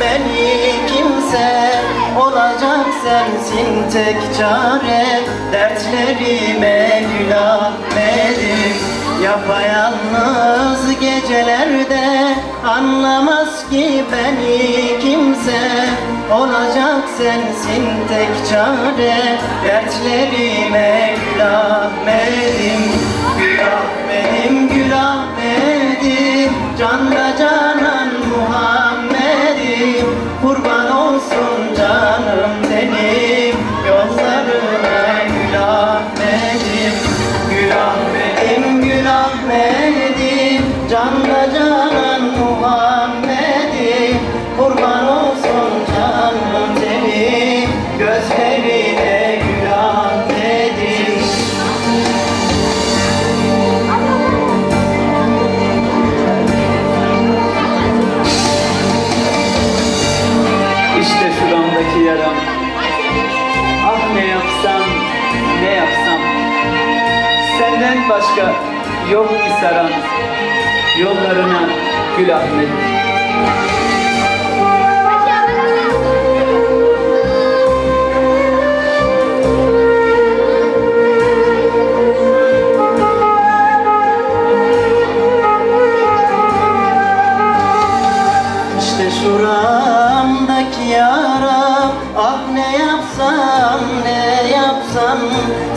beni kimse Olacak sensin tek çare. Dertlerime gül Ahmet'im Yapayalnız gecelerde Anlamaz ki beni kimse Olacak sensin tek çare. Dertlerime Şuramdaki yaram. Ah ne yapsam, ne yapsam. Senden başka yok ki saran. Yollarına gül Ahmet. İşte şuramdaki yara yapsam ne yapsam?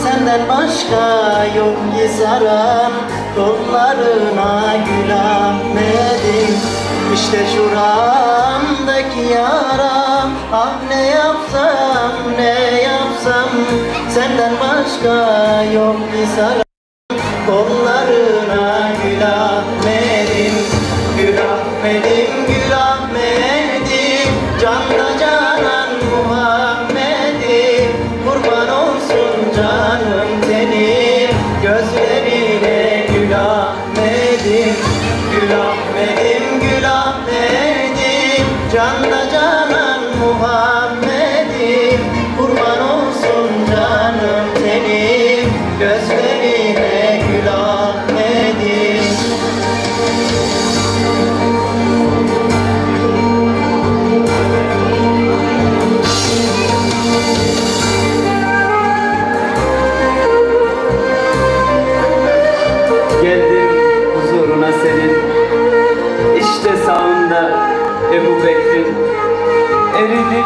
Senden başka yok ki saran Kollarına gül Ahmet'im İşte şuramdaki yara Ah ne yapsam ne yapsam? Senden başka yok ki saran Kollarına gül Ahmet'im Gül Ahmet'im न जा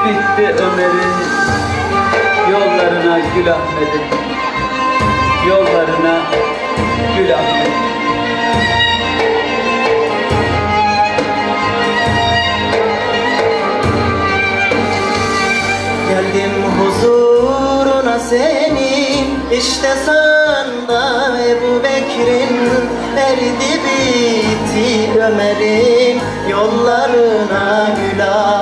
bitti Ömer'in Yollarına gül Ahmet'in. Yollarına gül Ahmet Geldim huzuruna senin işte sağında Ebu Bekir'in eridi bitti Ömer'in yollarına gül Ahmet'in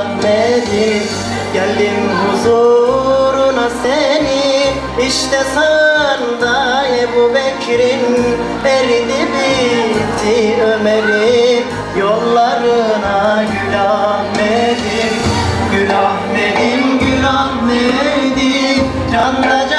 huzuruna senin işte sağında Ebu Bekir'in eridi bitti Ömer'in yollarına gül Ahmet'in Gül Ahmet'im, gül Ahmet'im Canla